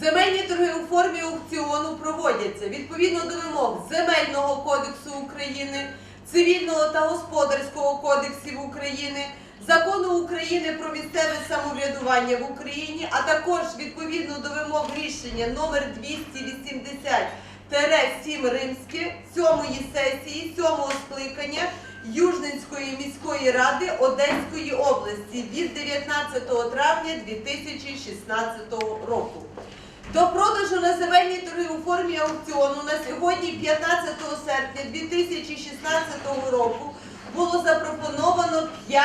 Земельні торги у формі аукціону проводяться відповідно до вимог Земельного кодексу України, Цивільного та Господарського кодексів України, Закону України про місцеве самоврядування в Україні, а також відповідно до вимог рішення номер 280 7 Римське 7 сесії 7 скликання Южненської міської ради Одеської області від 19 травня 2016 року. До продажу на земельні торги у формі аукціону на сьогодні, 15 серпня 2016 року, було запропоновано 5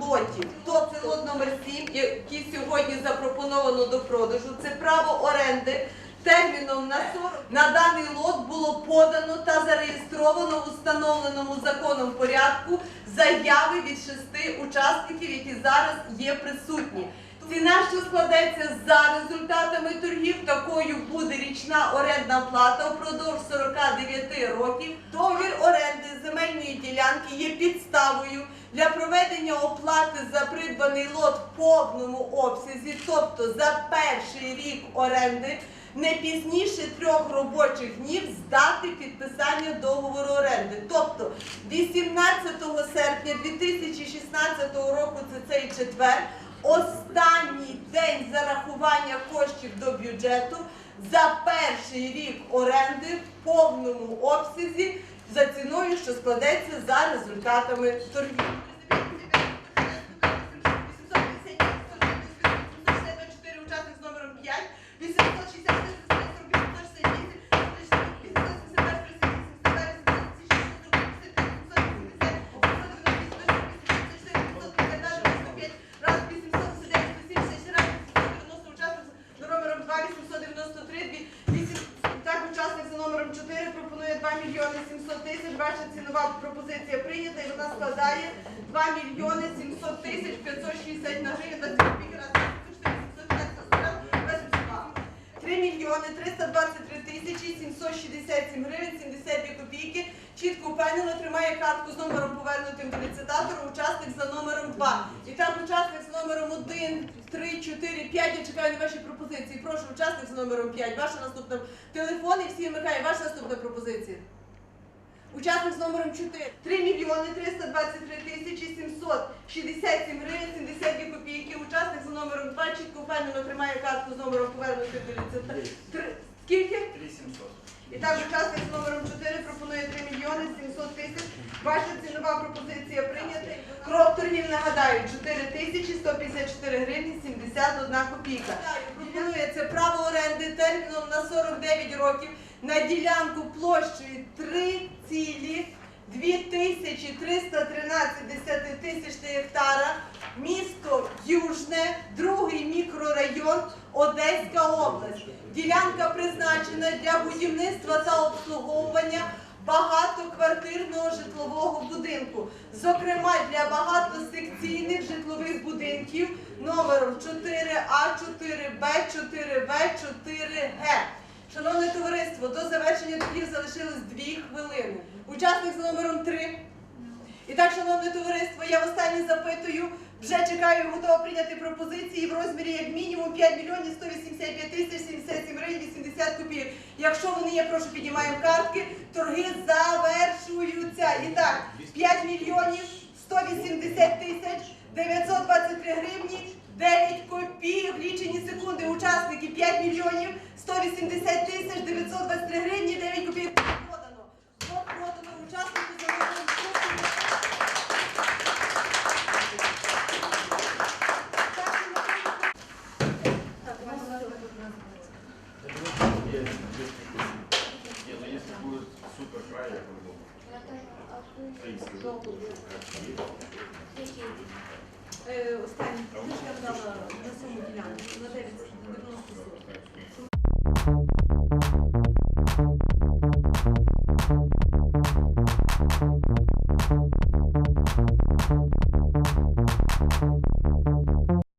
лотів. Тобто лот номер 7, який сьогодні запропоновано до продажу. Це право оренди терміном на 40. На даний лот було подано та зареєстровано в установленому законом порядку заяви від шести учасників, які зараз є присутні. Ціна, що складеться за результатами торгів, такою буде річна орендна плата впродовж 49 років. Договір оренди земельної ділянки є підставою для проведення оплати за придбаний лот в повному обсязі, тобто за перший рік оренди, не пізніше трьох робочих днів з дати підписання договору оренди. Тобто 18 серпня 2016 року, це цей четвер, останній день зарахування коштів до бюджету за перший рік оренди в повному обсязі за ціною, що складеться за результатами торгів. Цінова пропозиція прийнята і вона складає 2 мільйони 700 тисяч 560 на гривень. 20 копійки раз, 3 мільйони 323 тисячі 767 гривень 72 копійки. Чітко впевнено тримає картку з номером повернутим до ліцитатору, учасник за номером 2. І так, учасник з номером 1, 3, 4, 5. Я чекаю на ваші пропозиції. Прошу, учасник з номером 5. Ваша наступна телефон і всі вмикає. Ваша наступна пропозиція. Учасник з номером 4. 3 мільйони 323 тисячі 767 гривень 72 копійки. Учасник за номером 2 чітко впевнено тримає картку з номером повернутим до. Три- Скільки? 3700. І так, учасник з номером 4 пропонує 3 мільйони 700 тисяч. Ваша цінова пропозиція прийнята. Крок торгів, нагадаю, 4 тисячі 154 гривні 71 копійка. Пропонує це право оренди терміном на 49 років на ділянку площею 3 цілі 2313 десятитисячних гектара, місто Южне, другий мікрорайон, Одеська область. Ділянка призначена для будівництва та обслуговування багатоквартирного житлового будинку, зокрема для багатосекційних житлових будинків номером 4А, 4Б, 4В, 4Г. Шановне товариство, до завершення торгів залишилось 2 хвилини. Учасник з номером 3. І так, шановне товариство, я останнє запитую. Вже чекаю, готова прийняти пропозиції в розмірі як мінімум 5 мільйонів 185 тисяч 77 гривень 80 копійок. Якщо вони є, прошу піднімаємо картки. Торги завершуються. І так, 5 мільйонів 180 тисяч 923 гривні 9 копійок. Лічені секунди. Учасники 5 мільйонів 180 тисяч 923 гривні 9 копійок. Продано. Продано учаснику за номером 4. Нет, если будет супер край, Останній я дала на цьому ділянку.